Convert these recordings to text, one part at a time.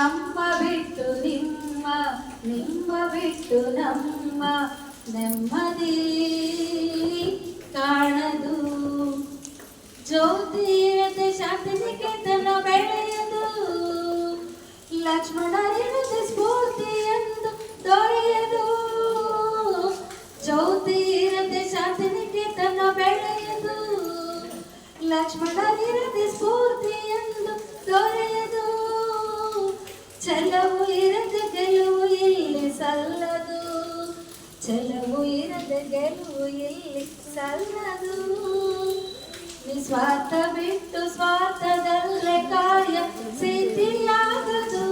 ನಮ್ಮ ಬಿಟ್ಟು ನಿಮ್ಮ ನಿಮ್ಮ ಬಿಟ್ಟು ನಮ್ಮ ನೆಮ್ಮದಿ ಕಾಣದು. ಜ್ಯೋತಿ ಇರುತ್ತೆ, ಶಾಂತಿ ನಿಕೇತನ ಬೆಳೆಯದು. ಲಕ್ಷ್ಮಣರಿರದೆ ಸ್ಫೂರ್ತಿ ಎಂದು ದೊರೆಯದು. ಜ್ಯೋತಿ ಇರದೆ ಶಾಂತಿ ನಿಕೇತನ ಬೆಳೆಯದು. ಲಕ್ಷ್ಮಣರಿರದೆ ಸ್ಫೂರ್ತಿ ಎಂದು ದೊರೆಯದು. ಛಲವು ಇರದೆ ಗೆಲುವು ಇಲ್ಲಿ ಸಲ್ಲದು ಛಲವು ಇರದೆ ಗೆಲುವು ಇಲ್ಲಿ ಸಲ್ಲದು ನಿಸ್ವಾರ್ಥ ಬಿಟ್ಟು ಸ್ವಾರ್ಥದಲ್ಲೇ ಕಾರ್ಯ ಸಿದ್ಧಿಯಾಗದು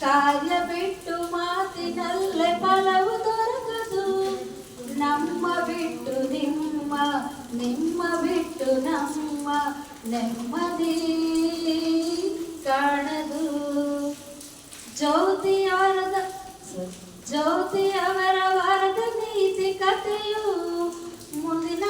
ಕಾರ್ಯ ಬಿಟ್ಟು ಮಾತಿನಲ್ಲೇ ಫಲವು ದೊರಕದು ನಮ್ಮ ಬಿಟ್ಟು ನಿಮ್ಮ ನಿಮ್ಮ ಬಿಟ್ಟು ನಮ್ಮ ನೆಮ್ಮದಿ ಕಾಣದು ಜ್ಯೋತಿ ಅವರದ ಜ್ಯೋತಿ ಅವರ ವಾರದ ನೀತಿ ಕಥೆಯು ಮುಂದಿನ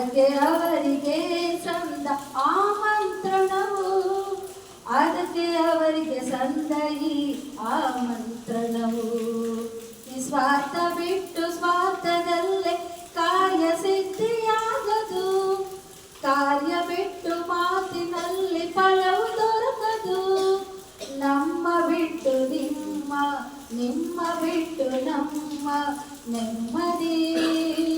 ಅದಕ್ಕೆ ಅವರಿಗೆ ಸಂದ ಆಮಂತ್ರಣವು. ಅದಕ್ಕೆ ಅವರಿಗೆ ಸಂದ ಈ ಆಮಂತ್ರಣವು. ನಿಸ್ವಾರ್ಥ ಬಿಟ್ಟು ಸ್ವಾರ್ಥದಲ್ಲೇ ಕಾರ್ಯ ಸಿದ್ಧಿಯಾಗದು. ಕಾರ್ಯ ಬಿಟ್ಟು ಮಾತಿನಲ್ಲಿ ಫಲವು ದೊರಕದು. ನಮ್ಮ ಬಿಟ್ಟು ನಿಮ್ಮ ನಿಮ್ಮ ಬಿಟ್ಟು ನಮ್ಮ ನೆಮ್ಮದಿ.